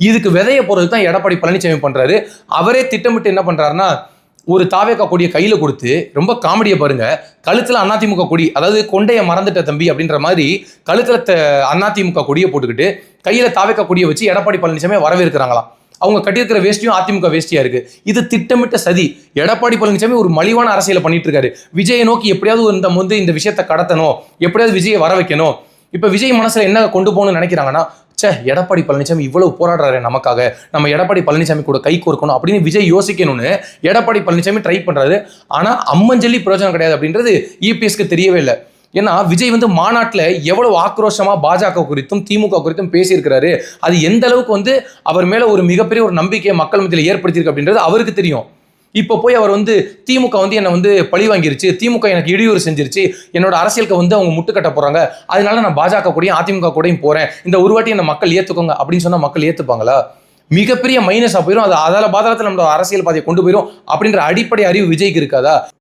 இதுக்கு விதைய போகிறது தான் எடப்பாடி பழனிசாமி பண்ணுறாரு அவரே திட்டமிட்டு என்ன பண்றாருன்னா ஒரு தாவேக்கா கொடியை கையில் கொடுத்து ரொம்ப காமெடியை பாருங்க கழுத்தில் அதிமுக கொடி அதாவது கொண்டைய மறந்துட்ட தம்பி அப்படின்ற மாதிரி கழுத்தில் த- அதிமுக கொடியை போட்டுக்கிட்டு கையில் தாவேக்கா கொடியை வச்சு எடப்பாடி பழனிசாமி வரவேற்கிறாங்களாம். அவங்க கட்டியிருக்கிற வேஷ்டியும் அதிமுக வேஷ்டியா இருக்கு. இது திட்டமிட்ட சதி. எடப்பாடி பழனிசாமி ஒரு மலிவான அரசியலை பண்ணிட்டு இருக்காரு. விஜயை நோக்கி எப்படியாவது இந்த வந்து இந்த விஷயத்தை கடத்தணும் எப்படியாவது விஜயை வர வைக்கணும் இப்ப விஜய் மனசுல என்ன கொண்டு போகணும்னு நினைக்கிறாங்கன்னா ச்சே எடப்பாடி பழனிசாமி இவ்வளவு போராடுறாரு நமக்காக. நம்ம எடப்பாடி பழனிசாமி கூட கை கோர்க்கணும் அப்படின்னு விஜய் யோசிக்கணும்னு எடப்பாடி பழனிசாமி ட்ரை பண்றாரு. ஆனா அம்மஞ்சலி பிரயோஜனம் கிடையாது அப்படின்றது இபிஎஸ்க்கு தெரியவே இல்லை. ஏன்னா விஜய் வந்து மாநாட்டில் எவ்வளவு ஆக்ரோஷமாக பாஜக குறித்தும் திமுக குறித்தும் பேசியிருக்கிறாரு. அது எந்த அளவுக்கு வந்து அவர் மேலே ஒரு மிகப்பெரிய ஒரு நம்பிக்கையை மக்கள் மத்தியில் ஏற்படுத்தியிருக்கு அப்படின்றது அவருக்கு தெரியும். இப்போ போய் அவர் வந்து திமுக வந்து என்னை வந்து பழி வாங்கிருச்சு திமுக எனக்கு இடையூறு செஞ்சிருச்சு என்னோட அரசியலுக்கு வந்து அவங்க முட்டுக்கட்ட போறாங்க அதனால நான் பாஜக கூடயும் அதிமுக கூடயும் போறேன். இந்த ஒரு வாட்டி என்ன மக்கள் ஏத்துக்கோங்க அப்படின்னு சொன்னா மக்கள் ஏத்துப்பாங்களா? மிகப்பெரிய மைனஸாக போயிடும் அது அதால பாதாளத்தில் நம்மளோட அரசியல் பாதையை கொண்டு போயிடும் அப்படின்ற அடிப்படை அறிவு விஜய்க்கு இருக்காதா?